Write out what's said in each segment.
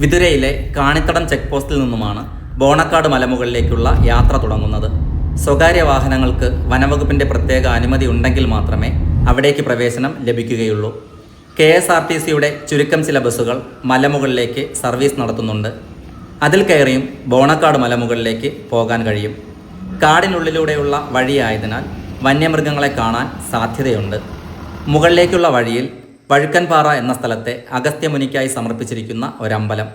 വിതുരയിലെ കാണിത്തടം check പോസ്റ്റിൽ നിന്നുമാണ് ബോണക്കാട് മലമുകളിലേക്കുള്ള യാത്ര തുടങ്ങുന്നത്. സ്വകാര്യ വാഹനങ്ങൾക്ക് വനവകുപ്പിന്റെ പ്രത്യേക അനുമതി ഉണ്ടെങ്കിൽ മാത്രമേ അവിടേക്ക് പ്രവേശനം ലഭിക്കുകയുള്ളൂ. കെ എസ് ആർ ടി സിയുടെ ചുരുക്കം ചില ബസ്സുകൾ മലമുകളിലേക്ക് സർവീസ് നടത്തുന്നുണ്ട്. അതിൽ കയറിയും ബോണക്കാട് മലമുകളിലേക്ക് പോകാൻ കഴിയും. കാടിനുള്ളിലൂടെയുള്ള വഴിയായതിനാൽ വന്യമൃഗങ്ങളെ കാണാൻ സാധ്യതയുണ്ട്. മുകളിലേക്കുള്ള വഴിയിൽ വഴുക്കൻപാറ എന്ന സ്ഥലത്തെ അഗസ്ത്യമുനിക്കായി സമർപ്പിച്ചിരിക്കുന്ന ഒരമ്പലം.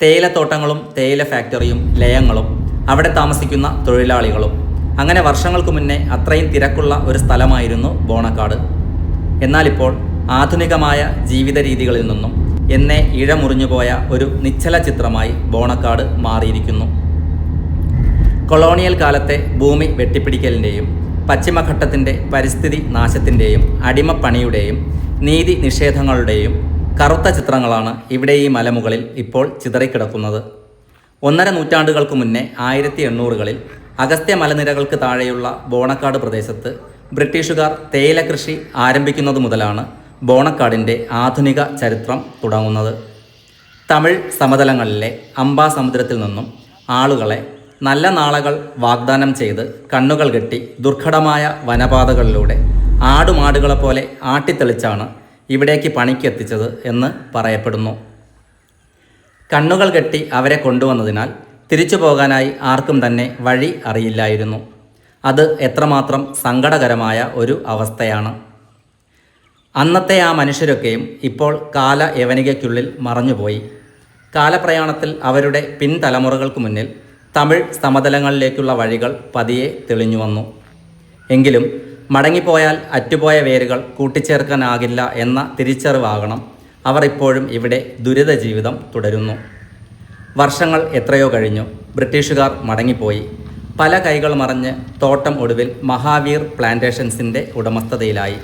തേയിലത്തോട്ടങ്ങളും തേയില ഫാക്ടറിയും ലയങ്ങളും അവിടെ താമസിക്കുന്ന തൊഴിലാളികളും. അങ്ങനെ വർഷങ്ങൾക്ക് മുന്നേ അത്രയും തിരക്കുള്ള ഒരു സ്ഥലമായിരുന്നു ബോണക്കാട്. എന്നാലിപ്പോൾ ആധുനികമായ ജീവിത രീതികളിൽ നിന്നും എന്നെ ഇഴമുറിഞ്ഞുപോയ ഒരു നിശ്ചല ചിത്രമായി ബോണക്കാട് മാറിയിരിക്കുന്നു. കൊളോണിയൽ കാലത്തെ ഭൂമി വെട്ടിപ്പിടിക്കലിന്റെയും പശ്ചിമഘട്ടത്തിന്റെ പരിസ്ഥിതി നാശത്തിന്റെയും അടിമപ്പണിയുടെയും നീതി നിഷേധങ്ങളുടെയും കറുത്ത ചിത്രങ്ങളാണ് ഇവിടെ ഈ മലമുകളിൽ ഇപ്പോൾ ചിതറിക്കിടക്കുന്നത്. ഒന്നര നൂറ്റാണ്ടുകൾക്ക് മുന്നേ ആയിരത്തി എണ്ണൂറുകളിൽ അഗസ്ത്യ മലനിരകൾക്ക് താഴെയുള്ള ബോണക്കാട് പ്രദേശത്ത് ബ്രിട്ടീഷുകാർ തേയില കൃഷി ആരംഭിക്കുന്നത് മുതലാണ് ബോണക്കാടിന്റെ ആധുനിക ചരിത്രം തുടങ്ങുന്നത്. തമിഴ് സമതലങ്ങളിലെ അംബാസമുദ്രത്തിൽ നിന്നും ആളുകളെ നല്ല നാളകൾ വാഗ്ദാനം ചെയ്ത് കണ്ണുകൾ കെട്ടി ദുർഘടമായ വനപാതകളിലൂടെ ആടുമാടുകളെ പോലെ ആട്ടിത്തെളിച്ചാണ് ഇവിടേക്ക് പണിക്കെത്തിച്ചത് എന്ന് പറയപ്പെടുന്നു. കണ്ണുകൾ കെട്ടി അവരെ കൊണ്ടുവന്നതിനാൽ തിരിച്ചു പോകാനായി ആർക്കും തന്നെ വഴി അറിയില്ലായിരുന്നു. അത് എത്രമാത്രം സങ്കടകരമായ ഒരു അവസ്ഥയാണ്. അന്നത്തെ ആ മനുഷ്യരൊക്കെയും ഇപ്പോൾ കാല യവനികയ്ക്കുള്ളിൽ മറഞ്ഞുപോയി. കാലപ്രയാണത്തിൽ അവരുടെ പിൻതലമുറകൾക്ക് മുന്നിൽ തമിഴ് സമതലങ്ങളിലേക്കുള്ള വഴികൾ പതിയെ തെളിഞ്ഞു വന്നു. എങ്കിലും മടങ്ങിപ്പോയാൽ അറ്റുപോയ വേരുകൾ കൂട്ടിച്ചേർക്കാനാകില്ല എന്ന തിരിച്ചറിവാകണം. അവർ ഇപ്പോഴും ഇവിടെ ദുരിത ജീവിതം തുടരുന്നു. വർഷങ്ങൾ എത്രയോ കഴിഞ്ഞു. ബ്രിട്ടീഷുകാർ മടങ്ങിപ്പോയി. പല കൈകൾ മറിഞ്ഞ് തോട്ടം ഒടുവിൽ മഹാവീർ പ്ലാന്റേഷൻസിന്റെ ഉടമസ്ഥതയിലായി.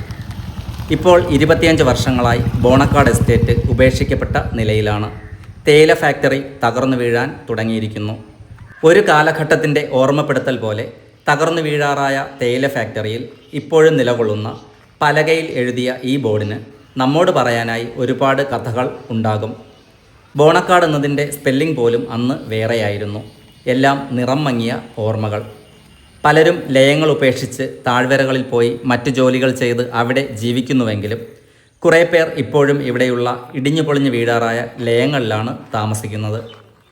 ഇപ്പോൾ ഇരുപത്തിയഞ്ച് വർഷങ്ങളായി ബോണക്കാട് എസ്റ്റേറ്റ് ഉപേക്ഷിക്കപ്പെട്ട നിലയിലാണ്. തേയില ഫാക്ടറി തകർന്നു വീഴാൻ തുടങ്ങിയിരിക്കുന്നു. ഒരു കാലഘട്ടത്തിന്റെ ഓർമ്മപ്പെടുത്തൽ പോലെ തകർന്നു വീഴാറായ തേയില ഫാക്ടറിയിൽ ഇപ്പോഴും നിലകൊള്ളുന്ന പലകയിൽ എഴുതിയ ഈ ബോർഡിന് നമ്മോട് പറയാനായി ഒരുപാട് കഥകൾ ഉണ്ടാകും. ബോണക്കാട് എന്നതിന്റെ സ്പെല്ലിംഗ് പോലും അന്ന് വേറെയായിരുന്നു. എല്ലാം നിറം മങ്ങിയ ഓർമ്മകൾ. പലരും ലയങ്ങൾ ഉപേക്ഷിച്ച് താഴ്വരകളിൽ പോയി മറ്റു ജോലികൾ ചെയ്ത് അവിടെ ജീവിക്കുന്നുവെങ്കിലും കുറേ പേർ ഇപ്പോഴും ഇവിടെയുള്ള ഇടിഞ്ഞു പൊളിഞ്ഞു വീടാറായ ലയങ്ങളിലാണ് താമസിക്കുന്നത്.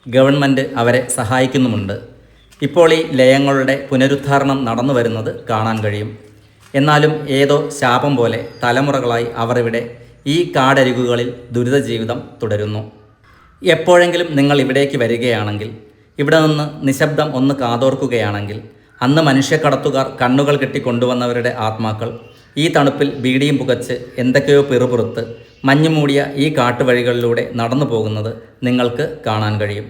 ഗവൺമെന്റ് അവരെ സഹായിക്കുന്നുമുണ്ട്. ഇപ്പോൾ ഈ ലയങ്ങളുടെ പുനരുദ്ധാരണം നടന്നു വരുന്നത് കാണാൻ കഴിയും. എന്നാലും ഏതോ ശാപം പോലെ തലമുറകളായി അവർ ഇവിടെ ഈ കാടരികുകളിൽ ദുരിത ജീവിതം തുടരുന്നു. എപ്പോഴെങ്കിലും നിങ്ങൾ ഇവിടേക്ക് വരികയാണെങ്കിൽ ഇവിടെ നിന്ന് നിശബ്ദം ഒന്ന് കാതോർക്കുകയാണെങ്കിൽ അന്ന് മനുഷ്യക്കടത്തുകാർ കണ്ണുകൾ കെട്ടി കൊണ്ടുവന്നവരുടെ ആത്മാക്കൾ ഈ തണുപ്പിൽ ബീഡിയും പുകച്ച് എന്തൊക്കെയോ പിറുപുറത്ത് മഞ്ഞുമൂടിയ ഈ കാട്ടുവഴികളിലൂടെ നടന്നു പോകുന്നത് നിങ്ങൾക്ക് കാണാൻ കഴിയും.